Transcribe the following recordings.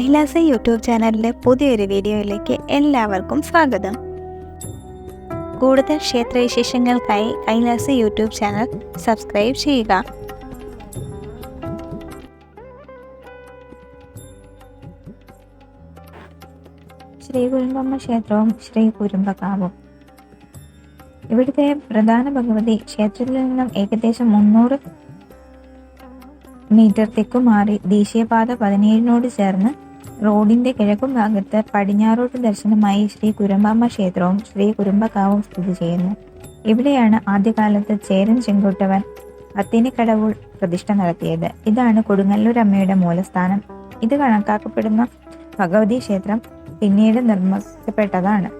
Kailasa YouTube ചാനലിലെ പുതിയൊരു വീഡിയോയിലേക്ക് എല്ലാവർക്കും സ്വാഗതം. കൂടുതൽ ക്ഷേത്രവിശേഷങ്ങൾക്കായി കൈലാസ യൂട്യൂബ് ചാനൽ സബ്സ്ക്രൈബ് ചെയ്യുക. ശ്രീ കുരുമ്പമ്മ ക്ഷേത്രവും ശ്രീ കുരുമ്പകാവും ഇവിടുത്തെ പ്രധാന ഭഗവതി ക്ഷേത്രത്തിൽ നിന്നും ഏകദേശം മുന്നൂറ് മീറ്റർ തെക്കുമാറി ദേശീയപാത പതിനേഴിനോട് ചേർന്ന് റോഡിന്റെ കിഴക്കും ഭാഗത്ത് പടിഞ്ഞാറോട്ട് ദർശനമായി ശ്രീ കുരുമ്പാമ്മ ക്ഷേത്രവും ശ്രീ കുരുമ്പക്കാവും സ്ഥിതി ചെയ്യുന്നു. ഇവിടെയാണ് ആദ്യകാലത്ത് ചേരൻ ചെങ്കുട്ടവൻ അത്തിനിക്കടവുൾ പ്രതിഷ്ഠ നടത്തിയത്. ഇതാണ് കൊടുങ്ങല്ലൂർ അമ്മയുടെ മൂലസ്ഥാനം. ഇത് കണക്കാക്കപ്പെടുന്ന ഭഗവതി ക്ഷേത്രം പിന്നീട് നിർമ്മിക്കപ്പെട്ടതാണ്.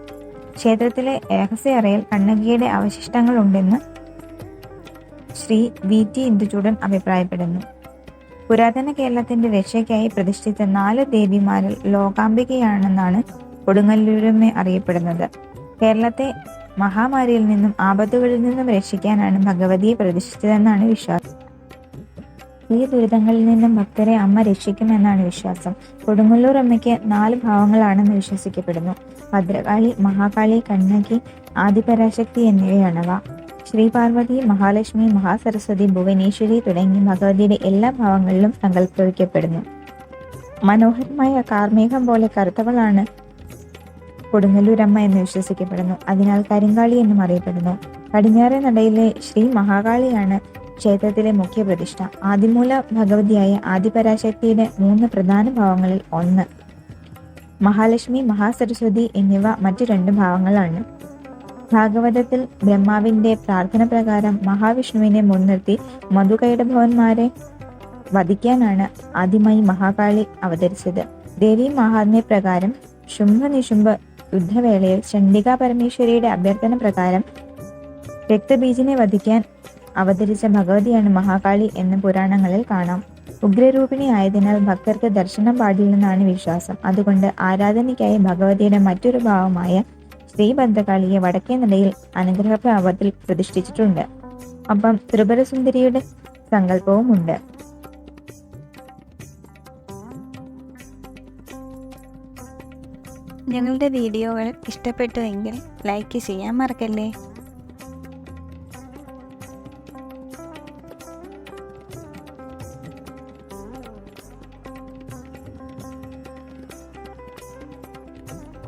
ക്ഷേത്രത്തിലെ രഹസ്യറയിൽ കണ്ണകിയുടെ അവശിഷ്ടങ്ങൾ ഉണ്ടെന്ന് ശ്രീ വി ടി ഇന്ദുചൂടൻ അഭിപ്രായപ്പെടുന്നു. പുരാതന കേരളത്തിന്റെ രക്ഷയ്ക്കായി പ്രതിഷ്ഠിച്ച നാല് ദേവിമാരിൽ ലോകാംബികയാണെന്നാണ് കൊടുങ്ങല്ലൂരമ്മ അറിയപ്പെടുന്നത്. കേരളത്തെ മഹാമാരിയിൽ നിന്നും ആപത്തുകളിൽ നിന്നും രക്ഷിക്കാനാണ് ഭഗവതിയെ പ്രതിഷ്ഠിച്ചതെന്നാണ് വിശ്വാസം. ഈ ദുരിതങ്ങളിൽ നിന്നും ഭക്തരെ അമ്മ രക്ഷിക്കുമെന്നാണ് വിശ്വാസം. കൊടുങ്ങല്ലൂർ അമ്മയ്ക്ക് നാല് ഭാവങ്ങളാണെന്ന് വിശ്വസിക്കപ്പെടുന്നു. ഭദ്രകാളി മഹാകാളി കണ്ണകി ആദിപരാശക്തി എന്നിവയാണവ. ശ്രീ പാർവതി മഹാലക്ഷ്മി മഹാസരസ്വതി ഭുവനേശ്വരി തുടങ്ങി ഭഗവതിയുടെ എല്ലാ ഭാവങ്ങളിലും സങ്കല്പിക്കപ്പെടുന്നു മനോഹരമായ കാർമേഘം പോലെ കറുത്തവളാണ് കൊടുങ്ങല്ലൂരമ്മ എന്ന് വിശ്വസിക്കപ്പെടുന്നു. അതിനാൽ കരിങ്കാളി എന്നും അറിയപ്പെടുന്നു. പടിഞ്ഞാറെ നടയിലെ ശ്രീ മഹാകാളിയാണ് ക്ഷേത്രത്തിലെ മുഖ്യ പ്രതിഷ്ഠ. ആദിമൂല ഭഗവതിയായ ആദിപരാശക്തിയുടെ മൂന്ന് പ്രധാന ഭാവങ്ങളിൽ ഒന്ന്. മഹാലക്ഷ്മി മഹാസരസ്വതി എന്നിവ മറ്റു രണ്ട് ഭാവങ്ങളാണ്. ഭാഗവതത്തിൽ ബ്രഹ്മാവിന്റെ പ്രാർത്ഥന പ്രകാരം മഹാവിഷ്ണുവിനെ മുൻനിർത്തി മധുകൈടഭവന്മാരെ വധിക്കാനാണ് ആദ്യമായി മഹാകാളി അവതരിച്ചത്. ദേവി മഹാത്മ്യ പ്രകാരം ശുംഭ നിശുംഭ യുദ്ധവേളയിൽ ചണ്ഡിക പരമേശ്വരിയുടെ അഭ്യർത്ഥന പ്രകാരം രക്തബീജിനെ വധിക്കാൻ അവതരിച്ച ഭഗവതിയാണ് മഹാകാളി എന്ന് പുരാണങ്ങളിൽ കാണാം. ഉഗ്രരൂപിണി ആയതിനാൽ ഭക്തർക്ക് ദർശനം പാടില്ലെന്നാണ് വിശ്വാസം. അതുകൊണ്ട് ആരാധനയ്ക്കായി ഭഗവതിയുടെ മറ്റൊരു ഭാവമായ ശ്രീഭദ്രകാളിയെ വടക്കേ നടയിൽ അനുഗ്രഹഭാവത്തിൽ പ്രതിഷ്ഠിച്ചിട്ടുണ്ട്. അപ്പം ത്രിപുരസുന്ദരിയുടെ സങ്കല്പവും ഉണ്ട് ഞങ്ങളുടെ വീഡിയോകൾ ഇഷ്ടപ്പെട്ടുവെങ്കിൽ ലൈക്ക് ചെയ്യാൻ മറക്കല്ലേ?